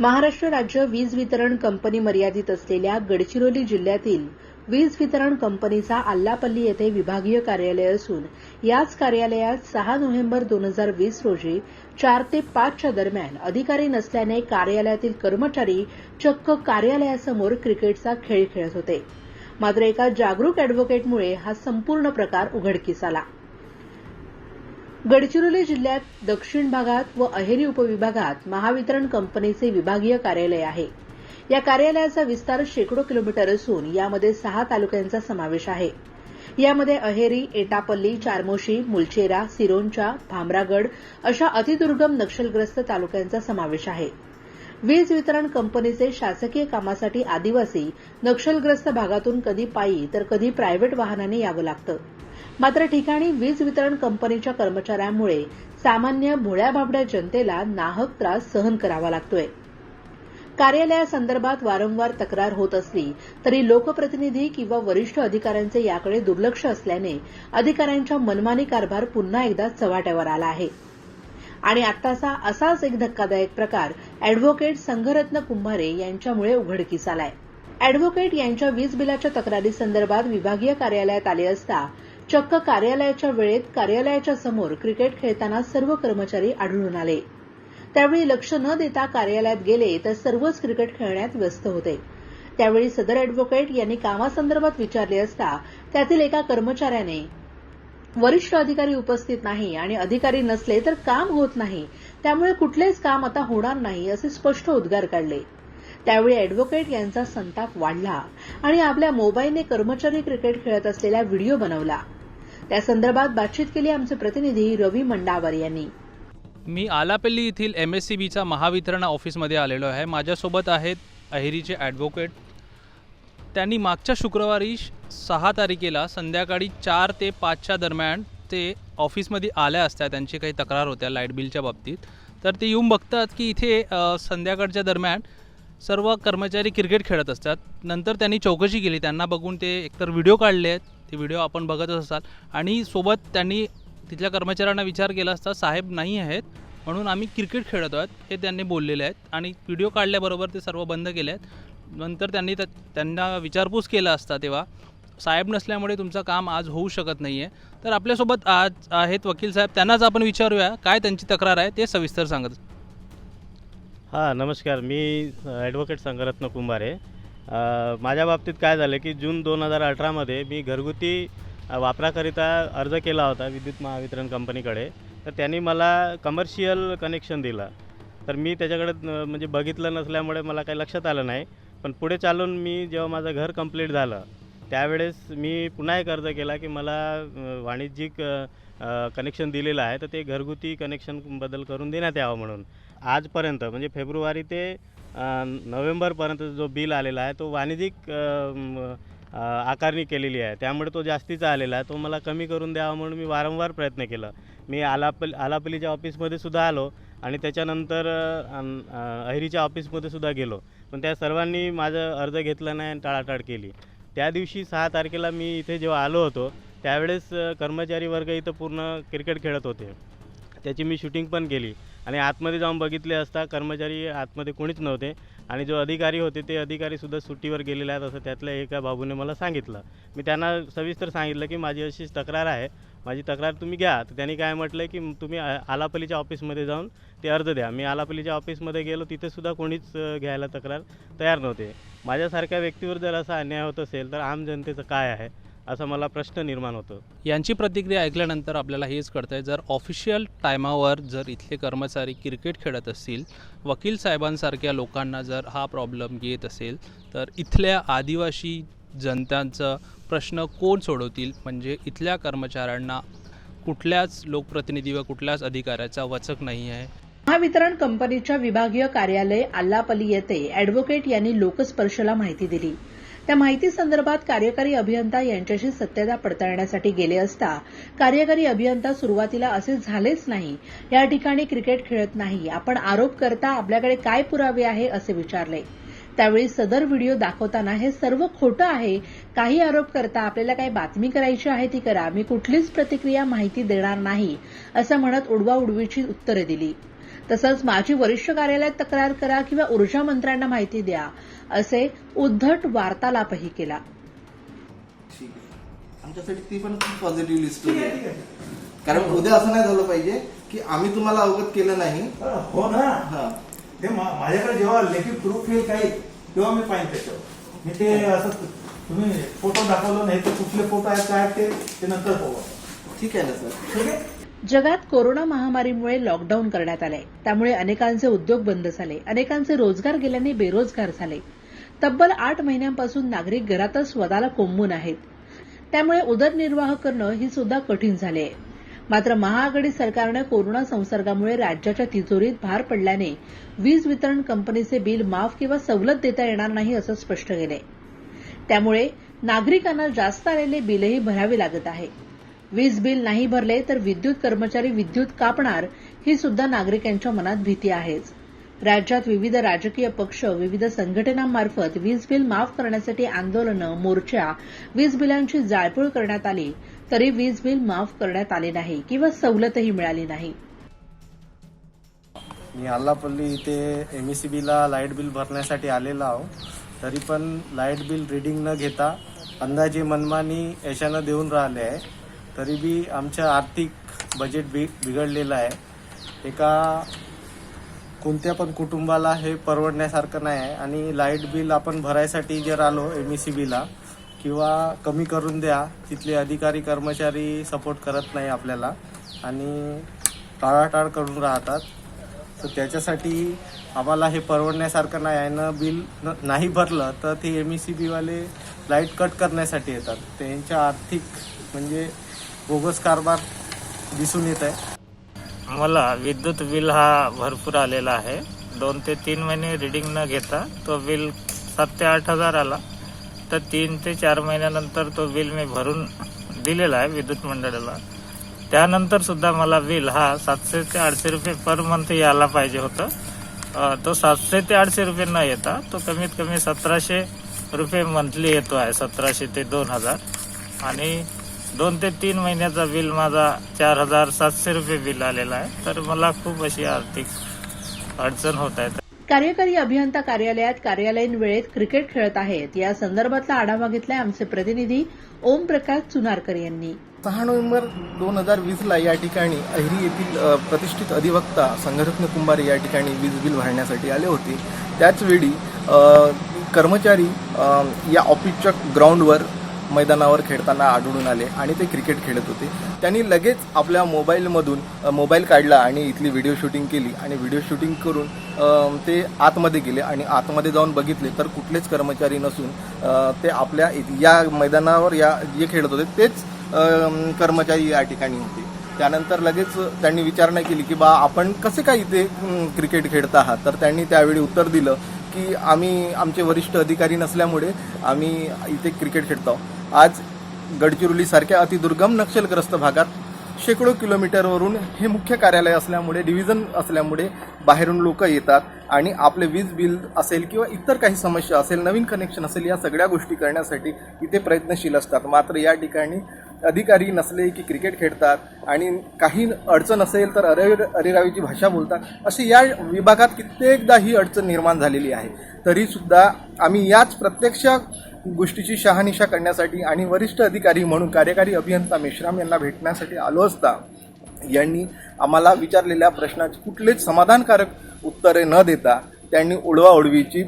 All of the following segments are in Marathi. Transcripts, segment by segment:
महाराष्ट्र राज्य वीज वितरण कंपनी मर्यादित असलेल्या गडचिरोली जिल्ह्यातील वीज वितरण कंपनीचा आल्लापल्ली येथे विभागीय कार्यालय असून याच कार्यालयात सहा नोव्हेंबर दोन हजार वीस रोजी चार ते पाचच्या दरम्यान अधिकारी नसल्याने कार्यालयातील कर्मचारी चक्क कार्यालयासमोर क्रिकेटचा खेळ खेळत होते. मात्र एका जागरूक अॅडव्होकेटमुळे हा संपूर्ण प्रकार उघडकीस आला. गडचिरोली जिल्ह्यात दक्षिण भागात व अहेरी उपविभागात महावितरण कंपनीचे विभागीय कार्यालय आहे. या कार्यालयाचा विस्तार शेकडो किलोमीटर असून यामध्ये सहा तालुक्यांचा समावेश आहे. यामध्ये अहेरी एटापल्ली चारमोशी मुलचेरा सिरोंचा भामरागड अशा अतिदुर्गम नक्षलग्रस्त तालुक्यांचा समावेश आहे. वीज वितरण कंपनीचे शासकीय कामासाठी आदिवासी नक्षलग्रस्त भागातून कधी पायी तर कधी प्रायव्हेट वाहनाने यावं लागतं. मात्र ठिकाणी वीज वितरण कंपनीच्या कर्मचाऱ्यांमुळे सामान्य भोळ्या भाबड्या जनतेला नाहक त्रास सहन करावा लागतोय. कार्यालयासंदर्भात वारंवार तक्रार होत असली तरी लोकप्रतिनिधी किंवा वरिष्ठ अधिकाऱ्यांचे याकडे दुर्लक्ष असल्याने अधिकाऱ्यांच्या मनमानी कारभार पुन्हा एकदा चव्हाट्यावर आला आहे. आणि आत्ताचा असाच एक धक्कादायक प्रकार अॅडव्होकेट संघरत्न कुंभारे यांच्यामुळे उघडकीस आलाय. अॅडव्होकेट यांच्या वीज बिलाच्या तक्रारीसंदर्भात विभागीय कार्यालयात आले असता चक्क कार्यालयाच्या वेळेत कार्यालयाच्या समोर क्रिकेट खेळताना सर्व कर्मचारी आढळून आले. त्यावेळी लक्ष न देता कार्यालयात गेले तर सर्वच क्रिकेट खेळण्यात व्यस्त होते. त्यावेळी सदर अॅडव्होकेट यांनी कामासंदर्भात विचारले असता त्यातील एका कर्मचाऱ्याने वरिष्ठ अधिकारी उपस्थित नाही आणि अधिकारी नसले तर काम होत नाही. त्यामुळे कुठलेच काम आता होणार नाही असे स्पष्ट उद्गार काढले. त्यावेळी अॅडव्होकेट यांचा संताप वाढला आणि आपल्या मोबाईलने कर्मचारी क्रिकेट खेळत असलेला व्हिडिओ बनवला. त्या संदर्भात बातचीत केली आमचे प्रतिनिधी रवी मंडावर यांनी. मी आलापल्ली येथील एम एस सी बीच्या महावितरण ऑफिसमध्ये आलेलो आहे. माझ्यासोबत आहेत अहिरीचे ॲडव्होकेट त्यांनी मागच्या शुक्रवारी सहा तारखेला संध्याकाळी चार ते पाचच्या दरम्यान ते ऑफिसमध्ये आल्या असत्या. त्यांची काही तक्रार होत्या लाइट बिलच्या बाबतीत. तर ते येऊन बघतात की इथे संध्याकाळच्या दरम्यान सर्व कर्मचारी क्रिकेट खेळत असतात. नंतर त्यांनी चौकशी केली. त्यांना बघून ते एकतर व्हिडिओ काढले आहेत ते व्हिडिओ आपण बघतच असाल. आणि सोबत त्यांनी तिथल्या कर्मचाऱ्यांना विचार केला असता साहेब नाही आहेत. म्हणून आम्ही क्रिकेट खेळत आहोत हे त्यांनी बोललेले आहेत. आणि व्हिडिओ काढल्याबरोबर ते सर्व बंद केले आहेत. नंतर त्यांनी त्या- त्यांना विचारपूस केला असता तेव्हा साहेब नसल्यामुळे तुमचं काम आज होऊ शकत नाही आहे तर आपल्यासोबत आज आहेत वकील साहेब त्यांनाच आपण विचारूया काय त्यांची तक्रार आहे ते सविस्तर सांगत हां नमस्कार. मी ॲडव्होकेट संगरत्न कुंभारे. माझ्या बाबतीत काय झालं की जून दोन हजार अठरामध्ये मी घरगुती वापराकरिता अर्ज केला होता विद्युत महावितरण कंपनीकडे. तर त्यांनी मला कमर्शियल कनेक्शन दिलं. तर मी त्याच्याकडे म्हणजे बघितलं नसल्यामुळे मला काही लक्षात आलं नाही. पण पुढे चालून मी जेव्हा माझं घर कंप्लीट झालं त्यावेळेस मी पुन्हा एक अर्ज केला की मला वाणिज्यिक कनेक्शन दिलेलं आहे. तर ते घरगुती कनेक्शन बदल करून देण्यात यावं म्हणून. आजपर्यंत म्हणजे फेब्रुवारी ते नोव्हेंबरपर्यंत जो बिल आलेला आहे तो वाणिज्यिक आकारणी केलेली आहे. त्यामुळे तो जास्तीचा आलेला आहे. तो मला कमी करून द्यावा म्हणून मी वारंवार प्रयत्न केला. मी आलापल आलापलीच्या ऑफिसमध्ये सुद्धा आलो आणि त्याच्यानंतर अहिरीच्या ऑफिसमध्ये सुद्धा गेलो. पण त्या सर्वांनी माझं अर्ज घेतला नाही आणि टाळाटाळ केली. त्या दिवशी सहा तारखेला मी इथे जेव्हा आलो होतो त्यावेळेस कर्मचारी वर्ग इथं पूर्ण क्रिकेट खेळत होते. त्याची मी शूटिंग पण केली. आणि आतमध्ये जाऊन बघितले असता कर्मचारी आतमध्ये कोणीच नव्हते. आणि जो अधिकारी होते ते अधिकारीसुद्धा सुट्टीवर गेलेले आहेत असं त्यातल्या एका बाबूने मला सांगितलं. मी त्यांना सविस्तर सांगितलं की माझी अशीच तक्रार आहे. माझी तक्रार तुम्ही घ्या. तर त्यांनी काय म्हटलं की तुम्ही आलापलीच्या ऑफिसमध्ये जाऊन ते अर्ज द्या. मी आलापलीच्या ऑफिसमध्ये गेलो तिथेसुद्धा कोणीच घ्यायला तक्रार तयार नव्हते. माझ्यासारख्या व्यक्तीवर जर असा अन्याय होत असेल तर आम जनतेचं काय आहे? असा मला प्रश्न निर्माण होतो. यांची प्रतिक्रिया ऐकल्यानंतर आपल्याला हेच कळतं आहे जर ऑफिशियल टायमावर जर इथले कर्मचारी क्रिकेट खेळत असतील वकील साहेबांसारख्या लोकांना जर हा प्रॉब्लेम येत असेल तर इथल्या आदिवासी जनतांचा प्रश्न कोण सोडवतील? म्हणजे इथल्या कर्मचाऱ्यांना कुठल्याच लोकप्रतिनिधी व कुठल्याच अधिकाऱ्याचा वचक नाही आहे. महावितरण कंपनीच्या विभागीय कार्यालय आल्लापल्ली येथे अॅडव्होकेट यांनी लोकस्पर्शला माहिती दिली. त्या माहिती संदर्भात कार्यकारी अभियंता यांच्याशी सत्यता पडताळण्यासाठी गेले असता कार्यकारी अभियंता सुरुवातीला असे झालेच नाही. या ठिकाणी क्रिकेट खेळत नाही. आपण आरोप करता आपल्याकडे काय पुरावे आहे असे विचारले. त्यावेळी सदर व्हिडिओ दाखवताना हे सर्व खोटं आहे. काही आरोप करता आपल्याला काही बातमी करायची आहे ती करा. मी कुठलीच प्रतिक्रिया माहिती देणार नाही असं म्हणत उडवा उडवीची उत्तरे दिली. तसंच माझी वरिष्ठ कार्यालयात तक्रार करा किंवा ऊर्जा मंत्र्यांना माहिती द्या असे उद्धट वार्तालापही केला. आमच्यासाठी ती पण खूप पॉझिटिव्ह आहे कारण उद्या असं नाही झालं पाहिजे की आम्ही तुम्हाला अवगत केलं नाही. हो ना. हा. ते माझ्याकडे जेव्हा लेखी प्रूफ येईल काही तेव्हा मी पाहिजे त्याच्यावर. मी ते असं तुम्ही फोटो दाखवलं नाही तर कुठले फोटो आहेत काय ते नंतर पाहू ठीक आहे ना सर. ठीक आहे? जगात कोरोना महामारीमुळे लॉकडाऊन करण्यात आले त्यामुळे अनेकांचे उद्योग बंद झाले. अनेकांचे रोजगार गेल्याने बेरोजगार झाले. तब्बल आठ महिन्यांपासून नागरिक घरातच स्वतःला कोंबून आहेत. त्यामुळे उदरनिर्वाह करणं ही सुद्धा कठीण झाले. आहे मात्र महाआघाडी सरकारनं कोरोना संसर्गामुळे राज्याच्या तिजोरीत भार पडल्याने वीज वितरण कंपनीचे बिल माफ किंवा सवलत देता येणार नाही असं स्पष्ट केलंय. त्यामुळे नागरिकांना जास्त आलेले बिलही भरावे लागत आहे. वीज बिल नाही भरले तर विद्युत कर्मचारी विद्युत कापणार ही सुद्धा नागरिकांच्या मनात भीती आहेच. राज्यात विविध राजकीय पक्ष विविध संघटनांमार्फत वीज बिल माफ करण्यासाठी आंदोलनं मोर्चा वीज बिलांची जाळपोळ करण्यात आली तरी वीज बिल माफ करण्यात आले नाही किंवा सवलतही मिळाली नाही. मी आल्लापल्ली इथे एम एस सी बीला लाइट बिल भरण्यासाठी आलेलो आहो. तरी पण लाइट बिल रिडिंग न घेता अंदाजे मनमानी याच्यानं देऊन राहिले आहे. तरी बी आर्थिक बजेट बि बिघडलेलं आहे. एका कोणत्या पण कुटुंबाला हे परवडण्यासारखं नाही आहे. आणि लाइट बिल आपण भरायसाठी जर आलो एम ई सी बीला किंवा कमी करून द्या तिथले अधिकारी कर्मचारी सपोर्ट करत नाही आपल्याला आणि टाळाटाळ करून राहतात तर त्याच्यासाठी आम्हाला हे परवडण्यासारखं नाही आहे. ना बिल न नाही भरलं तर ते एम ई सी बीवाले लाइट कट करण्यासाठी येतात. त्यांच्या आर्थिक म्हणजे बोगस कारभार दिसून येत आहे. मला विद्युत बिल हा भरपूर आलेला आहे. दोन ते तीन महिने रिडिंग न घेता तो बिल सात ते आठ हजार आला. तर तीन ते चार महिन्यानंतर तो बिल मी भरून दिलेला आहे विद्युत मंडळाला. त्यानंतर सुद्धा मला बिल हा सातशे ते आठशे रुपये पर मंथ यायला पाहिजे होतं. तो सातशे ते आठशे रुपये न येता तो कमीत कमी सतराशे रुपये मंथली येतो आहे. सतराशे ते दोन हजार. आणि दोन ते तीन महिन्याचा बिल माझा चार हजार सातशे रुपये बिल आलेला आहे. तर मला खूप अशी आर्थिक अडचण होत आहे. कार्यकारी अभियंता कार्यालयात कार्यालयीन वेळेत क्रिकेट खेळत आहेत. या संदर्भातला आढावा घेतलाय आमचे प्रतिनिधी ओमप्रकाश चुनारकर यांनी. सहा नोव्हेंबर दोन हजार वीसला या ठिकाणी अहिरी येथील अ, प्रतिष्ठित अधिवक्ता संघरत्न कुंभारे या ठिकाणी वीज बिल भरण्यासाठी आले होते. त्याचवेळी अ, कर्मचारी अ, या ऑफिसच्या ग्राउंडवर मैदानावर खेळताना आढळून आले आणि ते क्रिकेट खेळत होते. त्यांनी लगेच आपल्या मोबाईलमधून मोबाईल काढला आणि इथली व्हिडिओ शूटिंग केली आणि व्हिडिओ शूटिंग करून ते आतमध्ये गेले आणि आतमध्ये जाऊन बघितले तर कुठलेच कर्मचारी नसून ते आपल्या या मैदानावर या जे खेळत होते तेच कर्मचारी या ठिकाणी होते. त्यानंतर लगेच त्यांनी विचारणा केली की बा आपण कसे काय इथे क्रिकेट खेळत आहात? तर त्यांनी त्यावेळी उत्तर दिलं की आम्ही आमचे वरिष्ठ अधिकारी नसल्यामुळे आम्ही इथे क्रिकेट खेळतो आज गडचिरोलीसारख्या अतिदुर्गम नक्षलग्रस्त भागात शेकडो किलोमीटरवरून हे मुख्य कार्यालय असल्यामुळे डिव्हिजन असल्यामुळे बाहेरून लोक येतात आणि आपले वीज बिल असेल किंवा इतर काही समस्या असेल नवीन कनेक्शन असेल या सगळ्या गोष्टी करण्यासाठी इथे प्रयत्नशील असतात. मात्र या ठिकाणी अधिकारी नसले की क्रिकेट खेळतात आणि काही अडचण असेल तर अरे अरेरावीची भाषा बोलतात अशी या विभागात कित्येकदा ही अडचण निर्माण झालेली आहे. तरीसुद्धा आम्ही याच प्रत्यक्ष गोष्टीची शहानिशा करण्यासाठी आणि वरिष्ठ अधिकारी म्हणून कार्यकारी अभियंता मेश्राम यांना भेटण्यासाठी आलो असता यांनी आम्हाला विचारलेल्या प्रश्नाची कुठलेच समाधानकारक उत्तरे न देता त्यांनी उडवाउडवीची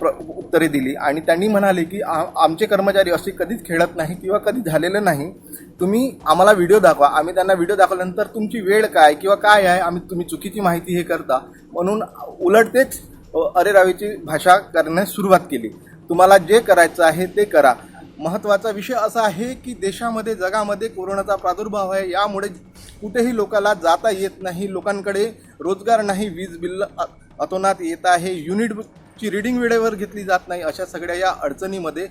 प्र उत्तरे दिली. आणि त्यांनी म्हणाले की आ आमचे कर्मचारी असे कधीच खेळत नाही किंवा कधी झालेलं नाही. तुम्ही आम्हाला व्हिडिओ दाखवा. आम्ही त्यांना व्हिडिओ दाखवल्यानंतर तुमची वेळ काय किंवा काय आहे? आम्ही तुम्ही चुकीची माहिती हे करता. म्हणून उलट तेच अरेरावीची भाषा करण्यास सुरुवात केली. तुम्हाला जे करायचं आहे ते करा. महत्त्वाचा विषय असा आहे की देशामध्ये जगामध्ये कोरोनाचा प्रादुर्भाव आहे. यामुळे कुठेही लोकाला जाता येत नाही. लोकांकडे रोजगार नाही. वीज बिल अतोनात येत आहे. युनिटची रिडिंग वेळेवर घेतली जात नाही. अशा सगळ्या या अडचणीमध्ये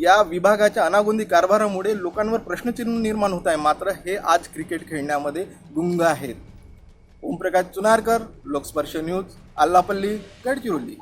या विभागाच्या अनागोंदी कारभारामुळे लोकांवर प्रश्नचिन्ह निर्माण होत आहे. मात्र हे आज क्रिकेट खेळण्यामध्ये गुंग आहेत. ओमप्रकाश चुनारकर लोकस्पर्श न्यूज आल्लापल्ली गडचिरोली.